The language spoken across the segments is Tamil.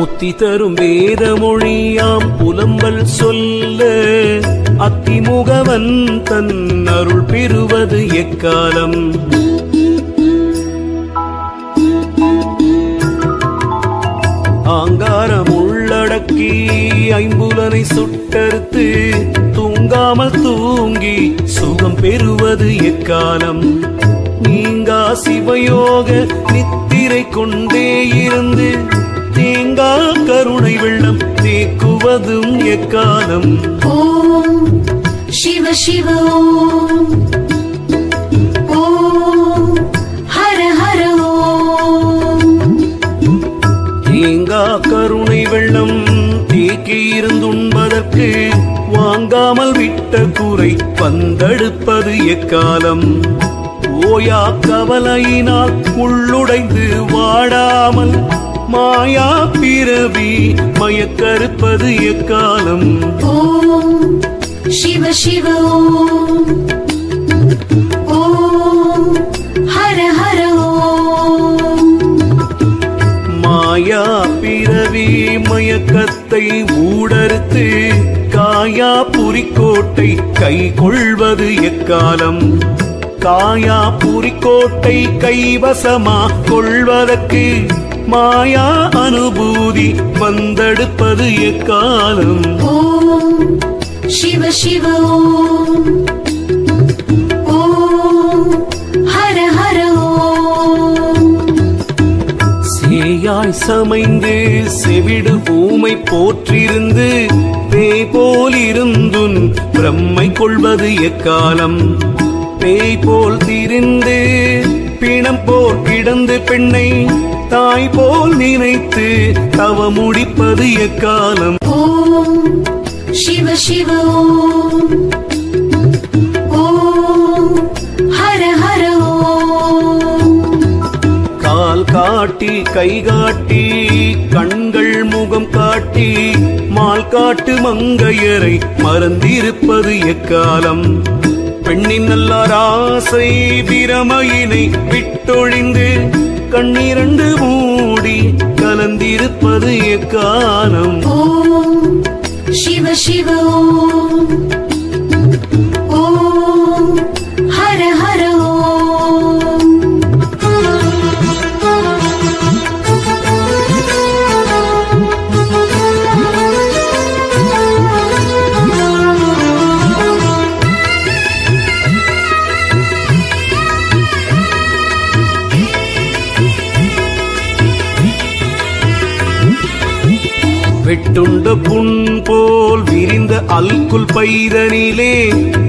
முத்தி தரும் வேத மொழியாம் புலம்பல் சொல்ல அத்திமுகவன் தன் அருள் பெறுவது எக்காலம்? ஆங்காரம் உள்ளடக்கி ஐம்புலனை சுட்டறுத்து தூங்காமல் தூங்கி சுகம் பெறுவது எக்காலம்? நீங்கா சிவயோக நித்திரை கொண்டே இருந்து வெள்ளம் தேக்குவதும் எக்காலம். ஓம் சிவ சிவ ஓம். ஓம் ஹர ஹர ஓம். தேங்கா கருணை வெள்ளம் தேக்கி இருந்துண்பதற்கு வாங்காமல் விட்ட கூரை பந்தெடுப்பது எக்காலம். ஓயா கவலையினால் உள்ளுடைந்து வாடாமல் மாயா பிறவி மயக்கறுப்பது எக்காலம்? ஓம் சிவ சிவ ஓம் ஹர ஹர மாயா பிறவி மயக்கத்தை ஊடறுத்து காயா புரிக்கோட்டை கை கொள்வது எக்காலம்? காயா புரிக்கோட்டை கைவசமா கொள்வதற்கு மாயா அனுபூதி வந்தெடுப்பது எக்காலம்? சிவ சிவ சேயாய் சமைந்து செவிடு ஊமை போற்றிருந்து பேய் போலிருந்துன் பிரம்மை கொள்வது எக்காலம்? பேய் போல் திரிந்து பிணம் போல் கிடந்து பெண்ணை தாய் போல் நினைத்து தவ முடிப்பது எக்காலம்? ஓம் சிவ சிவ கால் காட்டி கை காட்டி கண்கள் முகம் காட்டி மால் காட்டு மங்கையரை மறந்திருப்பது எக்காலம்? பெண்ணின் நல்லார் ஆசை பிரமையினை விட்டொழிந்து கண்ணிரண்டு மூடி கலந்திருப்பது எக்காலம்? ஓம் சிவ சிவ வெட்டுண்ட புண் போல் விரிந்த அல்குல் பைதனிலே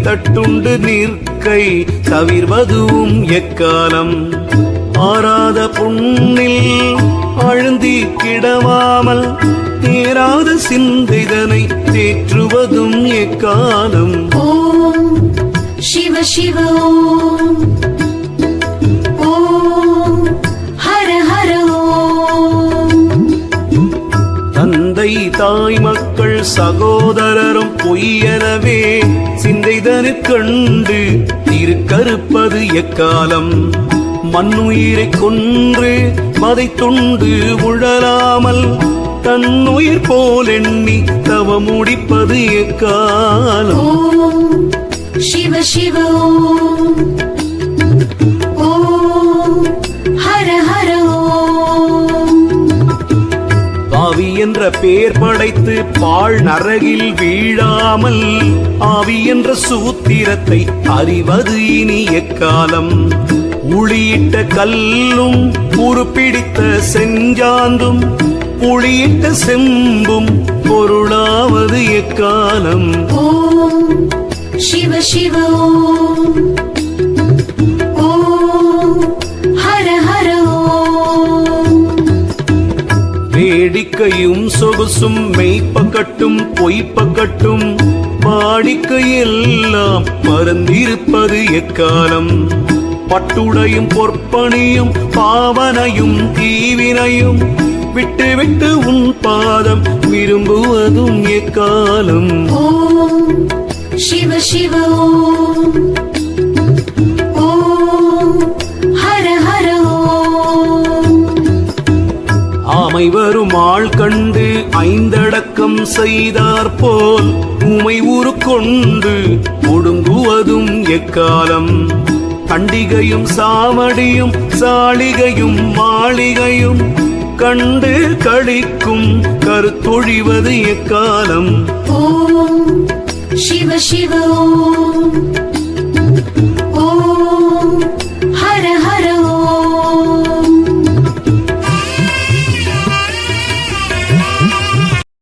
தட்டுண்டு நிற்கை தவிர்வதும் எக்காலம். ஆறாத புண்ணில் அழுந்தி கிடவாமல் தேராத சிந்தைதனை தேற்றுவதும் எக்காலம். ஓம் சிவ சிவ ஓம். சகோதரரும் பொய்யனவே சிந்தைதனு கண்டு திருக்கறுப்பது எக்காலம்? மண்ணுயிரை கொன்று மதை துண்டு உழலாமல் தன்னுயிர் போல் எண்ணி தவ முடிப்பது எக்காலம் சிவ சிவ என்ற பேர் படைத்து பாழ் நரகில் வீழாமல் ஆவி என்ற சூத்திரத்தை அறிவது இனி எக்காலம்? உளியிட்ட கல்லும் உருப்பிடித்த செஞ்சாந்தும் புளியிட்ட செம்பும் பொருளாவது எக்காலம்? ஓம் சிவ சிவ ஓம். வேடிக்கையும் சொகுசும் மெய்ப்பக்கட்டும் பொய்ப்பக்கட்டும் வாடிக்கையெல்லாம் மறந்திருப்பது எக்காலம்? பட்டுடையும் பொற்பணியும் பாவனையும் தீவினையும் விட்டு விட்டு உன் பாதம் விரும்புவதும் எக்காலம்? ஓம் சிவ சிவ பெருமாள் கண்டு ஐந்தடக்கம் செய்தார் போல் உமை உருக்கொண்டு ஒடுங்குவதும் எக்காலம். கண்டிகையும் சாவடியும் சாளிகையும் மாளிகையும் கண்டு கழிக்கும் கருத்தொழிவது எக்காலம். ஓம் சிவ சிவ